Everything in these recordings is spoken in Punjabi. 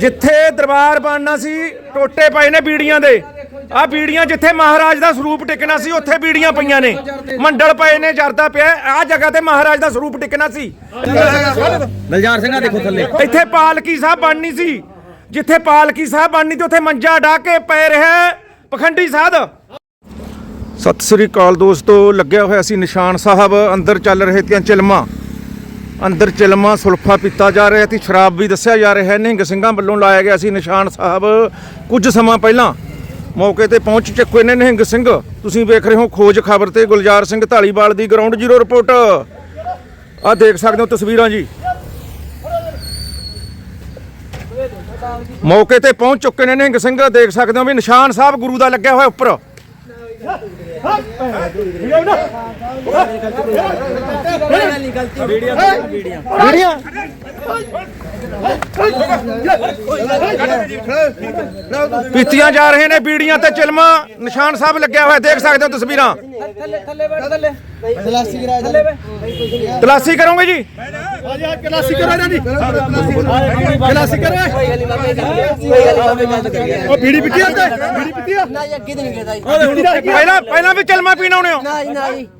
ਜਿੱਥੇ ਦਰਬਾਰ ਬਣਨਾ ਸੀ ਟੋਟੇ ਪਏ ਨੇ ਬੀੜੀਆਂ ਦੇ। ਆ ਬੀੜੀਆਂ ਜਿੱਥੇ ਮਹਾਰਾਜ ਦਾ ਸਰੂਪ ਟਿਕਣਾ ਸੀ ਉੱਥੇ ਬੀੜੀਆਂ ਪਈਆਂ ਨੇ। ਮੰਡਲ ਪਏ ਨੇ ਜਰਦਾ ਪਿਆ ਆ ਜਗ੍ਹਾ ਤੇ ਮਹਾਰਾਜ ਦਾ ਸਰੂਪ ਟਿਕਣਾ ਸੀ। ਦਲਜਾਰ ਸਿੰਘਾ ਦੇਖੋ ਥੱਲੇ। ਇੱਥੇ ਪਾਲਕੀ ਸਾਹਿਬ ਬਣਨੀ ਸੀ। ਜਿੱਥੇ ਪਾਲਕੀ ਸਾਹਿਬ ਬਣਨੀ ਤੇ ਉੱਥੇ ਮੰਜਾ ਢਾ ਕੇ ਪੈ ਰਿਹਾ ਪਖੰਡੀ ਸਾਧ। ਸਤਿ ਸ੍ਰੀ ਅਕਾਲ ਦੋਸਤੋ ਲੱਗਿਆ ਹੋਇਆ ਸੀ ਨਿਸ਼ਾਨ ਸਾਹਿਬ ਅੰਦਰ ਚੱਲ ਰਹੇ ਤੀਆਂ ਚਿਲਮਾਂ। ਅੰਦਰ ਚਿਲਮਾ ਸੁਲਫਾ ਪੀਤਾ ਜਾ ਰਿਹਾ ਤੇ ਸ਼ਰਾਬ ਵੀ ਦੱਸਿਆ ਜਾ ਰਿਹਾ ਹੈ। ਨਿਹੰਗ ਸਿੰਘਾਂ ਵੱਲੋਂ ਲਾਇਆ ਗਿਆ ਸੀ ਨਿਸ਼ਾਨ ਸਾਹਿਬ। ਕੁਝ ਸਮਾਂ ਪਹਿਲਾਂ ਮੌਕੇ ਤੇ ਪਹੁੰਚ ਚੁੱਕੇ ਨੇ ਨਿਹੰਗ ਸਿੰਘ। ਤੁਸੀਂ ਵੇਖ ਰਹੇ ਹੋ ਖੋਜ ਖਬਰ ਤੇ ਗੁਲਜ਼ਾਰ ਸਿੰਘ ਢਾਲੀਵਾਲ ਦੀ ਗਰਾਊਂਡ ਜ਼ੀਰੋ ਰਿਪੋਰਟ। ਆਹ ਦੇਖ ਸਕਦੇ ਹੋ ਤਸਵੀਰਾਂ ਜੀ। ਮੌਕੇ ਤੇ ਪਹੁੰਚ ਚੁੱਕੇ ਨੇ ਨਿਹੰਗ ਸਿੰਘ। ਦੇਖ ਸਕਦੇ ਹੋ ਵੀ ਨਿਸ਼ਾਨ ਸਾਹਿਬ ਗੁਰੂ ਦਾ ਲੱਗਿਆ ਹੋਇਆ ਉੱਪਰ। ਵੀਡੀਆਂ ਪੀਤੀਆਂ ਜਾ ਰਹੇ ਨੇ ਬੀੜੀਆਂ ਤੇ ਚਿਲਮਾ। ਨਿਸ਼ਾਨ ਸਾਹਿਬ ਲੱਗਿਆ ਹੋਇਆ ਦੇਖ ਸਕਦੇ ਹੋ ਤਸਵੀਰਾਂ। ਤਲਾਸੀ ਕਰੋਗੇ ਜੀ? ਗਲਾਸੀ ਕਰੋ ਇਹਨਾਂ ਦੀ ਗਲਾਸੀ ਕਰੋ ਕੋਈ ਗੱਲ ਨਹੀਂ ਬਾਬੇ ਕੋਈ ਗੱਲ ਨਹੀਂ ਬਾਬੇ ਉਹ ਬੀੜੀ ਪੀਤੀ ਆ ਤੇ ਬੀੜੀ ਪੀਤੀ ਆ? ਨਾ ਜੀ ਅੱਗੇ ਤੇ ਨਹੀਂ ਗਿਆ ਜੀ। ਪਹਿਲਾਂ ਪਹਿਲਾਂ ਵੀ ਚਿਲਮਾ ਪੀਣਾ ਆਉਣੇ ਹੋ। ਨਾ ਜੀ ਨਾ ਜੀ। ਮੈਂ ਤਾਂ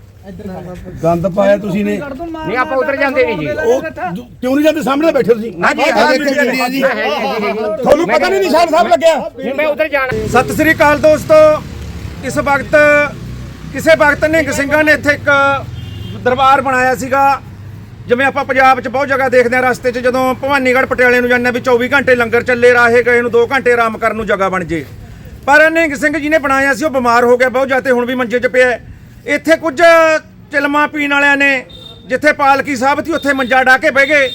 ਗੰਦ ਪਾਇਆ ਤੁਸੀਂ ਨੇ। ਨਹੀਂ ਆਪਾਂ ਉਧਰ ਜਾਂਦੇ ਨਹੀਂ ਜੀ। ਉਹ ਦੂ- ਕਿਉਂ ਨਹੀਂ ਜਾਂਦੇ? ਸਾਹਮਣੇ ਬੈਠੇ ਤੁਸੀਂ। ਨਾ ਜੀ ਦੇਖੋ ਬੀੜੀਆਂ ਜੀ। ਤੁਹਾਨੂੰ ਪਤਾ ਨਹੀਂ ਨਿਸ਼ਾਨ ਸਾਹਿਬ ਲੱਗਿਆ? ਨਹੀਂ ਮੈਂ ਉਧਰ ਜਾਣਾ। ਸਤਿ ਸ੍ਰੀ ਅਕਾਲ ਦੋਸਤੋ। ਇਸ ਵਕਤ ਕਿਸੇ ਵਕਤ ਨਿਹੰਗ ਸਿੰਘਾਂ ਨੇ ਇੱਥੇ ਇੱਕ ਦਰਬਾਰ ਬਣਾਇਆ ਸੀਗਾ। ਜਿਵੇਂ ਆਪਾਂ ਪੰਜਾਬ 'ਚ ਬਹੁਤ ਜਗ੍ਹਾ ਦੇਖਦੇ ਆ ਰਸਤੇ 'ਚ ਜਦੋਂ ਭਵਾਨੀਗੜ੍ਹ ਪਟਿਆਲੇ ਨੂੰ ਜਾਂਦੇ ਆ ਵੀ 24 ਘੰਟੇ ਲੰਗਰ ਚੱਲੇ ਰਾਹੇ ਗਏ ਨੂੰ 2 ਘੰਟੇ ਆਰਾਮ ਕਰਨ ਨੂੰ ਜਗ੍ਹਾ ਬਣ ਜੇ। ਪਰ ਨਿਹੰਗ ਸਿੰਘ ਜੀ ਨੇ ਬਣਾਇਆ ਸੀ ਉਹ ਬਿਮਾਰ ਹੋ ਗਿਆ ਬਹੁਤ ਜਾਤੇ ਹੁਣ ਵੀ ਮੰਜੇ 'ਚ ਪਿਆ ਹੈ। ਇੱਥੇ ਕੁਝ ਚਿਲਮਾ ਪੀਣ ਵਾਲਿਆਂ ਨੇ, ਜਿੱਥੇ ਪਾਲਕੀ ਸਾਹਿਬ ਸੀ, ਉੱਥੇ ਮੰਜਾ ਢਾ ਕੇ ਬਹਿ ਗਏ।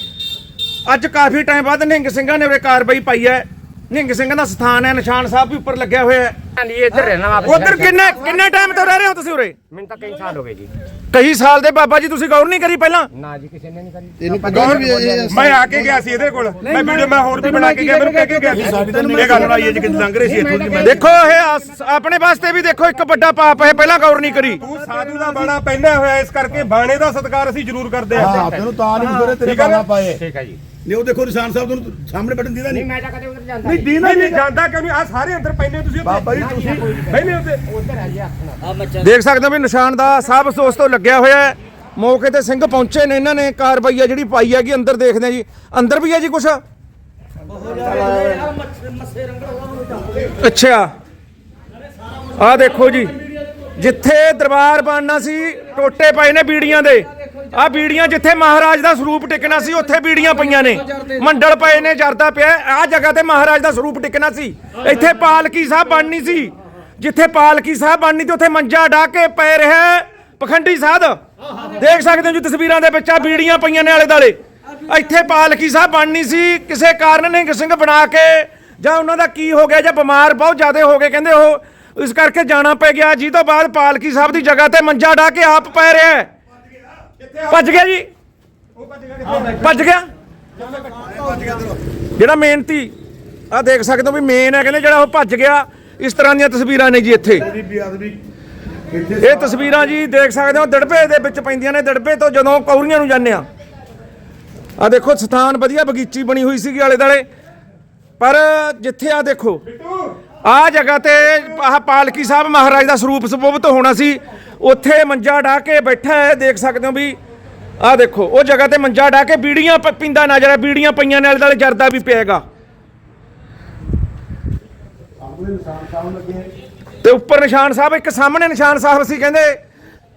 ਅੱਜ ਕਾਫੀ ਟਾਈਮ ਬਾਅਦ ਨਿਹੰਗ ਸਿੰਘਾਂ ਨੇ ਉਰੇ ਕਾਰਵਾਈ ਪਾਈ ਹੈ। ਨਿਹੰਗ ਸਿੰਘਾਂ ਦਾ ਸਥਾਨ ਹੈ, ਨਿਸ਼ਾਨ ਸਾਹਿਬ ਵੀ ਉੱਪਰ ਲੱਗਿਆ ਹੋਇਆ ਹੈ। ਹਾਂਜੀ ਇੱਧਰ ਰਹਿਣਾ ਵਾਪਸ ਉਧਰ ਕਿੰਨੇ ਕਿੰਨੇ ਟਾਈਮ ਤੋਂ ਰਹਿ ਰਹੇ ਹੋ ਤੁਸੀਂ ਉਰੇ? ਮੈਨੂੰ ਤਾਂ ਕਈ ਸਾਲ ਹੋ ਗਏ ਜੀ। ਕਈ ਸਾਲ ਦੇ ਬਾਬਾ ਜੀ ਤੁਸੀਂ ਗੌਰ ਨਹੀਂ ਕਰੀ ਪਹਿਲਾਂ? ਨਾ ਜੀ ਕਿਸੇ ਨੇ ਨਹੀਂ ਕਰੀ। ਇਹਨੂੰ ਪਤਾ ਵੀ ਇਹ ਮੈਂ ਆ ਕੇ ਗਿਆ ਸੀ ਇਹਦੇ ਕੋਲ। ਮੈਂ ਵੀਡੀਓ ਮੈਂ ਹੋਰ ਵੀ ਬਣਾ ਕੇ ਗਿਆ ਮੈਨੂੰ ਕਹਿ ਕੇ ਗਿਆ ਸੀ। ਸਾਡੀ ਤਾਂ ਇਹ ਗੱਲ ਬਣਾਈ ਹੈ ਜੀ ਕਿ ਲੰਘ ਰਹੇ ਸੀ ਇੱਥੋਂ ਦੀ ਮੈਂ। ਦੇਖੋ ਇਹ ਆਪਣੇ ਵਾਸਤੇ ਵੀ ਦੇਖੋ ਇੱਕ ਵੱਡਾ ਪਾਪ ਹੈ ਪਹਿਲਾਂ ਗੌਰ ਨਹੀਂ ਕਰੀ। ਤੂੰ ਸਾਧੂ ਦਾ ਬਾਣਾ ਪਹਿਨਿਆ ਹੋਇਆ ਇਸ ਕਰਕੇ ਬਾਣੇ ਦਾ ਸਤਿਕਾਰ ਅਸੀਂ ਜ਼ਰੂਰ ਕਰਦੇ ਹਾਂ। ਹਾਂ ਤੈਨੂੰ ਤਾਂ ਨਹੀਂ ਸੋਰੇ ਤੇਰੇ? ਬਾਣਾ ਪਾਏ। ਠੀਕ ਹੈ ਜੀ। ਨੇ ਉਹ ਦੇਖੋ ਨਿਸ਼ਾਨ ਸਾਹਿਬ ਤੁਹਾਨੂੰ ਸਾਹਮਣੇ ਬਟਨ ਦੀਦਾ ਨਹੀਂ ਮੈਂ ਤਾਂ ਕਦੇ ਉਧਰ ਜਾਂਦਾ ਨਹੀਂ ਦੀਨਾ ਨਹੀਂ ਜਾਂਦਾ ਕਿਉਂ ਨਹੀਂ? ਆ ਸਾਰੇ ਅੰਦਰ ਪੈਨੇ ਤੁਸੀਂ ਬਾਬਾ ਜੀ ਤੁਸੀਂ ਬੈਨੇ ਉੱਤੇ ਉਧਰ ਹੈ ਜੀ ਆਪਣਾ ਦੇਖ ਸਕਦੇ ਹੋ ਵੀ ਨਿਸ਼ਾਨ ਦਾ ਸਾਹਿਬ ਦੋਸਤੋ ਲੱਗਿਆ ਹੋਇਆ ਹੈ। ਮੌਕੇ ਤੇ ਸਿੰਘ ਪਹੁੰਚੇ ਨੇ ਇਹਨਾਂ ਨੇ ਕਾਰਵਾਈ ਆ ਜਿਹੜੀ ਪਾਈ ਹੈਗੀ ਅੰਦਰ ਦੇਖਦੇ ਆ ਜੀ। ਅੰਦਰ ਵੀ ਹੈ ਜੀ ਕੁਛ? ਅੱਛਾ। ਆ ਦੇਖੋ ਜੀ ਜਿੱਥੇ ਦਰਬਾਰ ਬਣਨਾ ਸੀ ਟੋਟੇ ਪਏ ਨੇ ਬੀੜੀਆਂ ਦੇ। ਆ ਬੀੜੀਆਂ ਜਿੱਥੇ ਮਹਾਰਾਜ ਦਾ ਸਰੂਪ ਟਿਕਣਾ ਸੀ, ਉੱਥੇ ਬੀੜੀਆਂ ਪਈਆਂ ਨੇ। ਮੰਡਲ ਪਏ ਨੇ, ਜਰਦਾ ਪਿਆ। ਆ ਜਗ੍ਹਾ ਤੇ ਮਹਾਰਾਜ ਦਾ ਸਰੂਪ ਟਿਕਣਾ ਸੀ। ਇੱਥੇ ਪਾਲਕੀ ਸਾਹਿਬ ਬਣਨੀ ਸੀ। ਜਿੱਥੇ ਪਾਲਕੀ ਸਾਹਿਬ ਬਣਨੀ ਤੇ ਉੱਥੇ ਮੰਜਾ ਢਾ ਕੇ ਪੈ ਰਿਹਾ ਪਖੰਡੀ ਸਾਧ। ਦੇਖ ਸਕਦੇ ਹੋ ਜੀ ਤਸਵੀਰਾਂ ਦੇ ਵਿੱਚ ਆ ਬੀੜੀਆਂ ਪਈਆਂ ਨੇ ਆਲੇ ਦਾਲੇ ਇੱਥੇ ਪਾਲਕੀ ਸਾਹਿਬ ਬਣਨੀ ਸੀ। ਕਿਸੇ ਕਾਰਨ ਨਿਹੰਗ ਸਿੰਘ ਬਣਾ ਕੇ ਜਾਂ ਉਹਨਾਂ ਦਾ ਕੀ ਹੋ ਗਿਆ ਜਾਂ ਬਿਮਾਰ ਬਹੁਤ ਜ਼ਿਆਦਾ ਹੋ ਗਏ, ਕਹਿੰਦੇ ਉਹ ਇਸ ਕਰਕੇ ਜਾਣਾ ਪੈ ਗਿਆ। ਜੀ ਤੋਂ ਬਾਅਦ ਪਾਲਕੀ ਸਾਹਿਬ ਦੀ ਜਗ੍ਹਾ ਤੇ ਮੰਜਾ ਢਾ ਕੇ ਆਪ ਪੈ ਰਿਹਾ ਭੱਜ ਗਿਆ ਜੀ। ਭੱਜ ਗਿਆ। ਜਿਹੜਾ ਮਿਹਨਤੀ ਆ ਦੇਖ ਸਕਦੇ ਹੋ ਵੀ ਮੇਨ ਹੈ, ਕਹਿੰਦੇ ਜਿਹੜਾ ਉਹ ਭੱਜ ਗਿਆ, ਇਸ ਤਰ੍ਹਾਂ ਦੀਆਂ ਤਸਵੀਰਾਂ ਨੇ ਜੀ ਇੱਥੇ। ਇਹ ਤਸਵੀਰਾਂ ਜੀ ਦੇਖ ਸਕਦੇ ਹੋ, ਦੜਬੇ ਦੇ ਵਿੱਚ ਪੈਂਦੀਆਂ ਨੇ, ਦੜਬੇ ਤੋਂ ਜਦੋਂ ਕੌਰੀਆਂ ਨੂੰ ਜਾਂਦੇ ਆ ਆ ਦੇਖੋ, ਸਥਾਨ ਵਧੀਆ, ਬਗੀਚੀ ਬਣੀ ਹੋਈ ਸੀਗੀ ਆਲੇ ਦਾਲੇ ਪਰ ਜਿੱਥੇ ਆ ਦੇਖੋ ਆ ਜਗ੍ਹਾ ਤੇ ਆਹ ਪਾਲਕੀ ਸਾਹਿਬ ਮਹਾਰਾਜ ਦਾ ਸਰੂਪ ਸੁਭਵਤ ਹੋਣਾ ਸੀ। ਉੱਥੇ ਮੰਜਾ ਢਾ ਕੇ ਬੈਠਾ ਹੈ ਦੇਖ ਸਕਦੇ ਹੋ ਵੀ ਆ ਦੇਖੋ ਉਹ ਜਗ੍ਹਾ ਤੇ ਮੰਜਾ ਢਾ ਕੇ ਬੀੜੀਆਂ ਪੀਂਦਾ ਨਜ਼ਰ ਹੈ ਬੀੜੀਆਂ ਪਈਆਂ ਨੇ ਆਲੇ ਦਾਲੇ ਜਰਦਾ ਵੀ ਪਿਆਗਾ। ਤੇ ਉੱਪਰ ਨਿਸ਼ਾਨ ਸਾਹਿਬ ਇੱਕ ਸਾਹਮਣੇ ਨਿਸ਼ਾਨ ਸਾਹਿਬ ਸੀ ਕਹਿੰਦੇ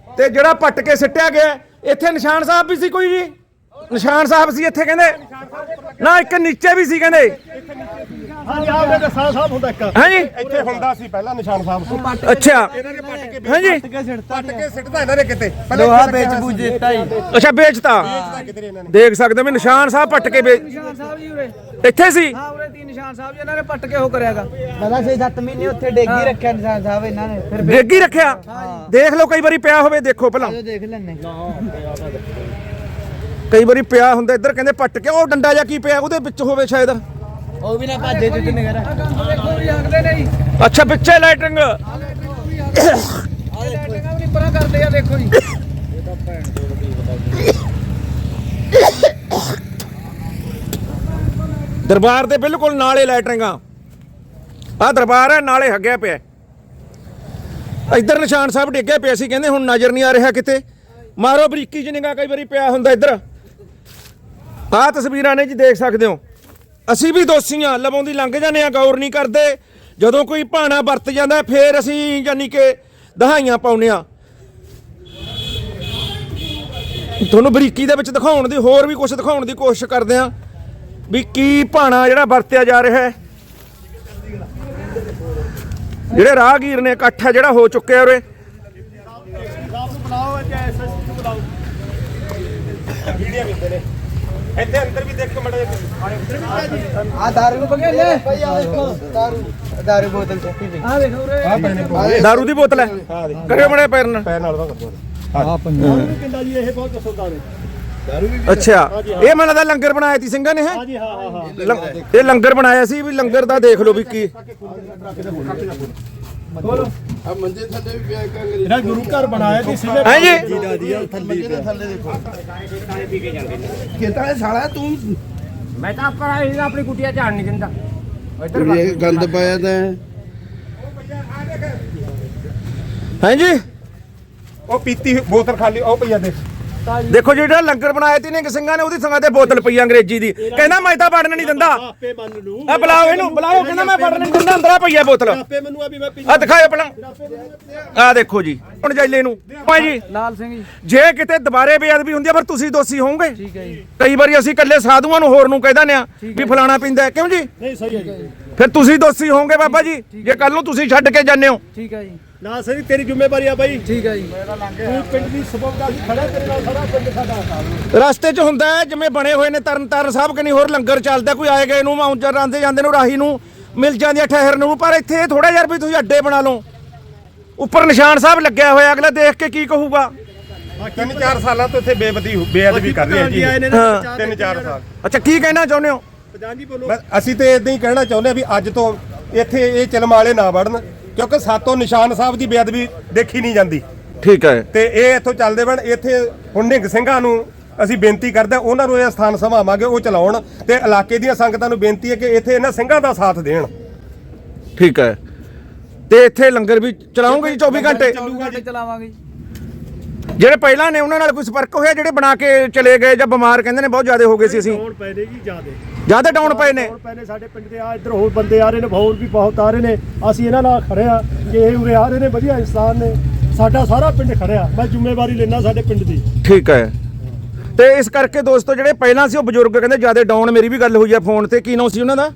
ਤੇ ਜਿਹੜਾ ਪੱਟ ਕੇ ਸਿੱਟਿਆ ਗਿਆ ਇੱਥੇ ਨਿਸ਼ਾਨ ਸਾਹਿਬ ਵੀ ਸੀ ਕੋਈ ਜੀ ਨਿਸ਼ਾਨ ਸਾਹਿਬ ਸੀ ਇੱਥੇ ਕਹਿੰਦੇ? ਨਾ ਇੱਕ ਨੀਚੇ ਵੀ ਸੀ ਕਹਿੰਦੇ। ਹਾਂਜੀ ਆਪਦੇ ਦਾ ਸਾਹ ਸਾਹਿਬ ਹੁੰਦਾ ਇੱਕ। ਹਾਂਜੀ। ਇੱਥੇ ਹੁੰਦਾ ਸੀ ਪਹਿਲਾਂ ਨਿਸ਼ਾਨ ਸਾਹਿਬ ਅੱਛਾ। ਹਾਂਜੀ। ਪੱਟ ਕੇ ਸਿੱਟਦਾ ਇਹਨਾਂ ਨੇ ਕਿਤੇ। ਲੋਹਾ ਵੇਚ ਬੂਝੇ ਤਾਈ ਅੱਛਾ ਵੇਚਤਾ। ਦੇਖ ਸਕਦੇ ਹੋ ਵੀ ਨਿਸ਼ਾਨ ਸਾਹਿਬ ਪੱਟ ਕੇ ਵੇਚ ਸਾਹਿਬ ਜੀ ਉਰੇ। ਇੱਥੇ ਸੀ? ਹਾਂ ਉਰੇ ਤਿੰਨ ਨਿਸ਼ਾਨ ਸਾਹਿਬ ਜੀ ਇਹਨਾਂ ਨੇ ਪੱਟ ਕੇ ਉਹ ਕਰਿਆਗਾ। ਪਤਾ 6-7 ਮਹੀਨੇ ਉੱਥੇ ਡੇਗੀ ਰੱਖਿਆ ਨਿਸ਼ਾਨ ਸਾਹਿਬ ਇਹਨਾਂ ਨੇ ਫਿਰ ਡੇਗੀ ਰੱਖਿਆ? ਦੇਖ ਲਓ ਕਈ ਵਾਰੀ ਪਿਆ ਹੋਵੇ ਦੇਖੋ ਪਹਿਲਾਂ। ਜੋ ਦੇਖ ਲੈਣੇ ਕਈ ਵਾਰੀ ਪਿਆ ਹੁੰਦਾ ਇੱਧਰ ਕਹਿੰਦੇ ਪੱਟ ਕੇ ਉਹ ਡੰਡਾ ਜਾਂ ਕੀ ਪਿਆ ਉਹਦੇ ਵਿੱਚ ਹੋਵੇ ਸ਼ਾਇਦ। ਉਹ ਵੀ ਨਾ ਭਾਜੇ ਅੱਛਾ ਵਿੱਚੇ ਲਾਈਟਿੰਗ ਲੈਟਿੰਗਾਂ ਵੀ ਨੀ ਪਰਾਂ ਕਰਦੇ ਆ ਦੇਖੋ ਜੀ। ਦਰਬਾਰ ਦੇ ਬਿਲਕੁਲ ਨਾਲੇ ਲਾਈਟਿੰਗਾਂ ਆ। ਦਰਬਾਰ ਹੈ ਨਾਲੇ ਹੱਗਿਆ ਪਿਆ। ਇੱਧਰ ਨਿਸ਼ਾਨ ਸਾਹਿਬ ਡਿੱਗੇ ਪਏ ਸੀ ਕਹਿੰਦੇ ਹੁਣ ਨਜ਼ਰ ਨਹੀਂ ਆ ਰਿਹਾ ਕਿਤੇ। ਮਾਰੋ ਬਰੀਕੀ ਚ ਨਿਗਾ ਕਈ ਵਾਰੀ ਪਿਆ ਹੁੰਦਾ ਇੱਧਰ। ਆਹ ਤਸਵੀਰਾਂ ਨੇ ਜੀ ਦੇਖ ਸਕਦੇ ਹੋ। ਅਸੀਂ ਵੀ ਦੋਸ਼ੀਆਂ ਲਵੋਂ ਦੀ ਲੰਘ ਜਾਂਦੇ ਆ ਗੌਰ ਨਹੀਂ ਕਰਦੇ। ਜਦੋਂ ਕੋਈ ਭਾਣਾ ਵਰਤ ਜਾਂਦਾ ਫੇਰ ਅਸੀਂ ਯਾਨੀ ਕਿ ਦਹਾਈਆਂ ਪਾਉਨੇ ਆ ਤੁਹਾਨੂੰ ਬਰੀਕੀ ਦੇ ਵਿੱਚ ਦਿਖਾਉਣ ਦੀ ਹੋਰ ਵੀ ਕੁਝ ਦਿਖਾਉਣ ਦੀ ਕੋਸ਼ਿਸ਼ ਕਰਦੇ ਆ ਵੀ ਕੀ ਭਾਣਾ ਜਿਹੜਾ ਵਰਤਿਆ ਜਾ ਰਿਹਾ ਹੈ। ਜਿਹੜੇ ਰਾਹਗੀਰ ਨੇ ਇਕੱਠ ਹੈ ਜਿਹੜਾ ਹੋ ਚੁੱਕਿਆ ਉਰੇ। ਇੱਥੇ ਅੰਦਰ ਵੀ ਦੇਖ ਕੇ ਮੜਾ ਆ ਦਾਰੂ ਬਗੇ ਲੈ। ਭਾਈ ਆ ਦੇਖੋ ਦਾਰੂ ਦਾਰੂ ਬੋਤਲ ਚੱਕੀ ਪਈ। ਆ ਦੇਖੋ ਉਰੇ। ਦਾਰੂ ਦੀ ਬੋਤਲ ਹੈ? ਕਰਿਓ ਮੜੇ ਪੈਰ ਨਾਲ ਪੈਰ ਨਾਲ ਦਾ ਕਿੰਦਾ ਜੀ। ਇਹ ਬਹੁਤ ਦੱਸੋ ਦਾਰੇ ਅੱਛਾ। ਇਹ ਮਨ ਦਾ ਲੰਗਰ ਬਣਾਇਆ ਸੀ ਸਿੰਘਾਂ ਨੇ ਹੈ? ਹਾਂ ਹਾਂ ਹਾਂ ਇਹ ਲੰਗਰ ਬਣਾਇਆ ਸੀ ਵੀ ਲੰਗਰ ਦਾ ਦੇਖ ਲਓ ਵੀ ਕੀ। ਇਹਦਾ ਗੁਰੂ ਘਰ ਬਣਾਇਆ ਸੀ ਸਿਲੇ ਹੈ ਜੀ ਮੈਂ ਤਾਂ ਇਹ ਆਪਣੀ ਕੁਟੀਆ ਝਾੜ ਨਹੀਂ ਦਿੰਦਾ। ਇੱਧਰ ਗੰਦ ਪਾਇਆ ਤਾਂ। ਹੈ ਜੀ ਉਹ ਪੀਤੀ ਬੋਤਲ ਖਾਲੀ ਉਹ ਪਈਆ ਦੇਖ। ਦੇਖੋ ਜਿਹੜਾ ਲੰਗਰ ਬਣਾਇਆ ਤੀ ਨੇ ਸਿੰਘਾਂ ਨੇ ਉਹਦੀ ਸੰਗਾਂ ਤੇ ਬੋਤਲ ਪਈ ਅੰਗਰੇਜ਼ੀ ਦੀ। ਕਹਿੰਦਾ ਮੈਂ ਤਾਂ ਵੜਨ ਨਹੀਂ ਦਿੰਦਾ। ਆਪੇ ਮੰਨ ਲੂ। ਆ ਬੁਲਾਓ ਇਹਨੂੰ ਬੁਲਾਓ ਕਹਿੰਦਾ ਮੈਂ ਵੜਨ ਨਹੀਂ ਦਿੰਦਾ ਅੰਦਰਾ ਪਈ ਆ ਬੋਤਲ। ਆਪੇ ਮੈਨੂੰ ਆ ਵੀ ਮੈਂ ਪੀ ਆ ਦਿਖਾਓ ਪਹਿਲਾਂ ਆ ਦੇਖੋ ਜੀ ਹੁਣ ਜੈਲੇ ਨੂੰ ਭਾਈ ਜੀ ਲਾਲ ਸਿੰਘ ਜੀ। ਜੇ ਕਿਤੇ ਦੁਬਾਰੇ ਬੇਅਦਬੀ ਹੁੰਦੀ ਆ ਫਿਰ ਤੁਸੀਂ ਦੋਸ਼ੀ ਹੋਵੋਗੇ। ਠੀਕ ਹੈ ਜੀ। ਕਈ ਵਾਰੀ ਅਸੀਂ ਇਕੱਲੇ ਸਾਧੂਆਂ ਨੂੰ ਹੋਰ ਨੂੰ ਕਹਿ ਦਿੰਦੇ ਆ ਵੀ ਫਲਾਣਾ ਪਿੰਦਾ ਕਿਉਂ ਜੀ? ਨਹੀਂ ਸਹੀ ਹੈ ਜੀ। ਫਿਰ ਤੁਸੀਂ ਦੋਸ਼ੀ ਹੋਵੋਗੇ ਬਾਬਾ ਜੀ। ਜੇ ਕੱਲ ਨੂੰ ਤੁਸੀਂ ਛੱਡ ਕੇ ਜਾਂਦੇ ਹੋ। ਠੀਕ ਹੈ ਜੀ। ਨਾ ਸਹੀ ਤੇਰੀ ਜ਼ਿੰਮੇਵਾਰੀ ਆ ਬਾਈ। ਠੀਕ ਹੈ ਜੀ। ਤੂੰ ਪਿੰਡ ਦੀ ਅਸੀਂ ਖੜਾ ਤੇਰੇ ਨਾਲ ਸਾਰਾ ਪਿੰਡ ਸਾਡਾ ਰਸਤੇ 'ਚ ਹੁੰਦਾ ਹੈ ਜਿਵੇਂ ਬਣੇ ਹੋਏ ਨੇ ਤਰਨ ਤਾਰਨ ਸਾਹਿਬ ਕਨੀ ਹੋਰ ਲੰਗਰ ਚੱਲਦਾ ਕੋਈ ਆਏ ਗਏ ਨੂੰ ਮਾਉਂਜਰ ਆਂਦੇ ਜਾਂਦੇ ਨੂੰ ਰਾਹੀ ਨੂੰ ਮਿਲ ਜਾਂਦੀ ਆ ਠਹਿਰਨ ਨੂੰ ਪਰ ਇੱਥੇ ਥੋੜਾ ਯਾਰ ਵੀ ਤੁਸੀਂ ਅੱਡੇ ਬਣਾ ਲਓ। ਉੱਪਰ ਨਿਸ਼ਾਨ ਸਾਹਿਬ ਲੱਗਿਆ ਹੋਇਆ ਅਗਲਾ ਦੇਖ ਕੇ ਕੀ ਕਹੂਗਾ? ਤਿੰਨ ਚਾਰ ਸਾਲਾਂ ਤੋਂ ਇੱਥੇ ਬੇਬਦੀ ਬੇਅਦਬੀ ਕਰ ਰਹੇ ਆ ਜੀ ਹਾਂ। ਤਿੰਨ ਚਾਰ ਸਾਲ। ਅੱਛਾ ਕੀ ਕਹਿਣਾ ਚਾਹੁੰਦੇ ਹੋ? ਪਜਾਂਜੀ ਬੋਲੋ। ਬਸ ਅਸੀਂ ਤੇ ਇਦਾਂ ਹੀ ਕਹਿਣਾ ਚਾਹੁੰਦੇ ਆ ਵੀ ਅੱਜ ਤੋਂ ਇੱਥੇ ਇਹ ਚਲਮ ਵਾਲੇ ਨਾ ਵੜਨ। ਕਿਉਂਕਿ ਸਾਤੋਂ ਨਿਸ਼ਾਨ ਸਾਹਿਬ ਦੀ ਬੇਅਦਬੀ ਦੇਖੀ ਨਹੀਂ ਜਾਂਦੀ। ਠੀਕ ਹੈ। ਤੇ ਇਹ ਇੱਥੋਂ ਚੱਲਦੇ ਬਣ ਇੱਥੇ ਹੁਣ ਨਿੰਗ ਸਿੰਘਾਂ ਨੂੰ ਅਸੀਂ ਬੇਨਤੀ ਕਰਦੇ ਉਹਨਾਂ ਨੂੰ ਇਹ ਸਥਾਨ ਸਮਾਵਾਂਗੇ ਉਹ ਚਲਾਉਣ ਤੇ ਇਲਾਕੇ ਦੀਆਂ ਸੰਗਤਾਂ ਨੂੰ ਬੇਨਤੀ ਹੈ ਕਿ ਇੱਥੇ ਇਹਨਾਂ ਸਿੰਘਾਂ ਦਾ ਸਾਥ ਦੇਣ। ਠੀਕ ਹੈ। ਤੇ ਇੱਥੇ ਲੰਗਰ ਵੀ ਚਲਾਉਂਗੇ ਜੀ 24 ਘੰਟੇ? ਘੰਟੇ ਚਲਾਵਾਂਗੇ ਜੀ। ਜਿਹੜੇ ਪਹਿਲਾਂ ਨੇ ਉਹਨਾਂ ਨਾਲ ਕੋਈ ਸੰਪਰਕ ਹੋਇਆ ਜਿਹੜੇ ਬਣਾ ਕੇ ਚਲੇ ਗਏ ਜਾਂ ਬਿਮਾਰ ਕਹਿੰਦੇ ਨੇ ਬਹੁਤ ਜ਼ਿਆਦਾ ਹੋ ਗਏ ਸੀ ਅਸੀਂ। ਕੌਣ ਪੈ ਨੇ ਜੀ ਜਿਆਦੇ। ਜ਼ਿਆਦਾ ਡਾਊਨ ਪਏ ਨੇ। ਕੌਣ ਪੈ ਨੇ ਸਾਡੇ ਪਿੰਡ ਦੇ ਆ ਇੱਧਰ ਹੋਰ ਬੰਦੇ ਆ ਰਹੇ ਨੇ ਹੋਰ ਵੀ ਬਹੁਤ ਆ ਰਹੇ ਨੇ। ਅਸੀਂ ਇਹਨਾਂ ਨਾਲ ਖੜੇ ਆ ਕਿ ਇਹ ਉਰੇ ਆ ਰਹੇ ਨੇ ਵਧੀਆ ਇਨਸਾਨ ਨੇ। ਸਾਡਾ ਸਾਰਾ ਪਿੰਡ ਖੜਿਆ ਮੈਂ ਜ਼ਿੰਮੇਵਾਰੀ ਲੈਣਾ ਸਾਡੇ ਪਿੰਡ ਦੀ। ਠੀਕ ਹੈ। ਤੇ ਇਸ ਕਰਕੇ ਦੋਸਤੋ ਜਿਹੜੇ ਪਹਿਲਾਂ ਸੀ ਉਹ ਬਜ਼ੁਰਗ ਕਹਿੰਦੇ ਜ਼ਿਆਦਾ ਡਾਊਨ ਮੇਰੀ ਵੀ ਗੱਲ ਹੋਈ ਹੈ ਫੋਨ ਤੇ। ਕੀ ਨਾਮ ਸੀ ਉਹਨਾਂ ਦਾ?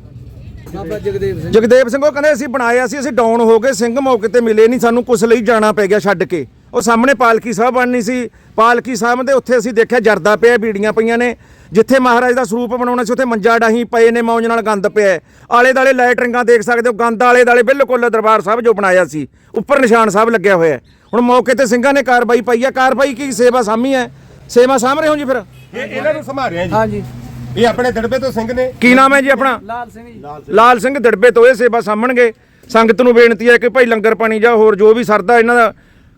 ਬਾਬਾ ਜਗਦੇਵ ਸਿੰਘ। ਜਗਦੇਵ ਸਿੰਘ ਉਹ ਕਹਿੰਦੇ ਅਸੀਂ ਬਣਾਇਆ ਸੀ ਅਸੀਂ ਡਾਊਨ ਹੋ ਗਏ ਸਿੰਘ ਮੌਕੇ ਤੇ ਮਿਲੇ ਨਹੀਂ ਸਾਨੂੰ ਕੁਛ ਲਈ ਜਾਣਾ ਪੈ ਗਿਆ ਛੱਡ ਕੇ। ਉਹ ਸਾਹਮਣੇ ਪਾਲਕੀ ਸਾਹਿਬ ਬਣਨੀ ਸੀ। ਪਾਲਕੀ ਸਾਹਿਬ ਦੇ ਉੱਥੇ ਅਸੀਂ ਦੇਖਿਆ ਜਰਦਾ ਪਿਆ ਬੀੜੀਆਂ ਪਈਆਂ ਨੇ। ਜਿੱਥੇ ਮਹਾਰਾਜ ਦਾ ਸਰੂਪ ਬਣਾਉਣਾ ਸੀ ਉੱਥੇ ਮੰਜਾ ਡਾਹੀ ਪਏ ਨੇ ਮੌਜ ਨਾਲ ਗੰਦ ਪਿਆ ਹੈ। ਆਲੇ ਦਾਲੇ ਲਾਈਟਰਿੰਗਾਂ ਦੇਖ ਸਕਦੇ ਹੋ ਗੰਦ ਆਲੇ ਦਾਲੇ ਬਿਲਕੁਲ ਦਰਬਾਰ ਸਾਹਿਬ ਜੋ ਬਣਾਇਆ ਸੀ। ਉੱਪਰ ਨਿਸ਼ਾਨ ਸਾਹਿਬ ਲੱਗਿਆ ਹੋਇਆ। ਹੁਣ ਮੌਕੇ ਤੇ ਸਿੰਘਾਂ ਨੇ ਕਾਰਵਾਈ ਪਾਈ ਹੈ। ਕਾਰਵਾਈ ਕੀ? ਸੇਵਾ ਸਾਮੀ ਹੈ। ਸੇਵਾ ਸਾਂਭ ਰਹੇ ਹੋ ਜੀ ਫਿਰ? ਇਹ ਇਹਨਾਂ ਨੂੰ ਸੰਭਾਲਿਆ ਜੀ। ਹਾਂਜੀ। ਇਹ ਆਪਣੇ ਦੜਬੇ ਤੋਂ ਸਿੰਘ ਨੇ। ਕੀ ਨਾਮ ਹੈ ਜੀ ਆਪਣਾ? ਲਾਲ ਸਿੰਘ ਜੀ। ਲਾਲ ਸਿੰਘ। ਦੜਬੇ ਤੋਂ ਇਹ ਸੇਵਾ ਸਾਂਭਣਗੇ ਸੰਗਤ ਨੂੰ ਬੇਨਤੀ ਹੈ ਕਿ ਭਾਈ ਲੰਗਰ ਪਾਣੀ ਜਾਂ ਹੋਰ ਜੋ ਵੀ ਸਰਦਾ ਇਹਨਾਂ ਦਾ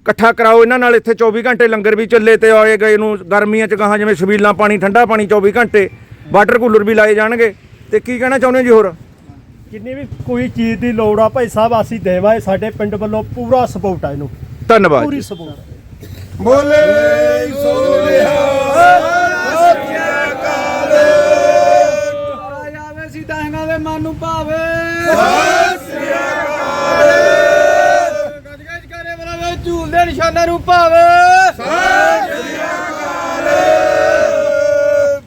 ਇਕੱਠਾ ਕਰਾਓ ਇਹਨਾਂ ਨਾਲ ਇੱਥੇ 24 ਘੰਟੇ ਲੰਗਰ ਵੀ ਚੱਲੇ ਤੇ ਆਏ ਗਏ ਨੂੰ ਗਰਮੀਆਂ ਚ ਗਾਹਾਂ ਜਿਵੇਂ ਛਬੀਲਾਂ ਪਾਣੀ ਠੰਡਾ ਪਾਣੀ 24 ਘੰਟੇ ਵਾਟਰ ਕੂਲਰ ਵੀ ਲਾਏ ਜਾਣਗੇ। ਤੇ ਕੀ ਕਹਿਣਾ ਚਾਹੁੰਦੇ ਹੋ ਜੀ ਹੋਰ? ਜਿੰਨੀ ਵੀ ਕੋਈ ਚੀਜ਼ ਦੀ ਲੋੜ ਆ ਭਾਈ ਸਾਹਿਬ ਅਸੀਂ ਦੇਵਾਂਗੇ ਸਾਡੇ ਪਿੰਡ ਵੱਲੋਂ ਪੂਰਾ ਸਪੋਰਟ ਆ ਇਹਨੂੰ। ਧੰਨਵਾਦ ਪੂਰੀ। ਸਪੋਰਟ। ਬੋਲੇ ਮਹਾਰਾਜ ਆਵੇ ਸੀਤਾ ਸਿੰਘਾਂ ਦੇ ਮਨ ਨੂੰ ਭਾਵੇ। ਗੱਜ ਨਿਸ਼ਾਨਾਂ ਨੂੰ ਭਾਵੇ।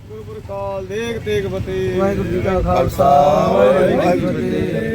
ਗੁਰੂ ਕਾਲ ਦੇਖ ਤੇਗ ਬਤੇ ਵਾਹਿਗੁਰੂ ਜੀ ਕਾ ਖਾਲਸਾ। ਵਾਹਿਗੁਰੂ ਜੀ ਕੀ ਫਤਿਹ।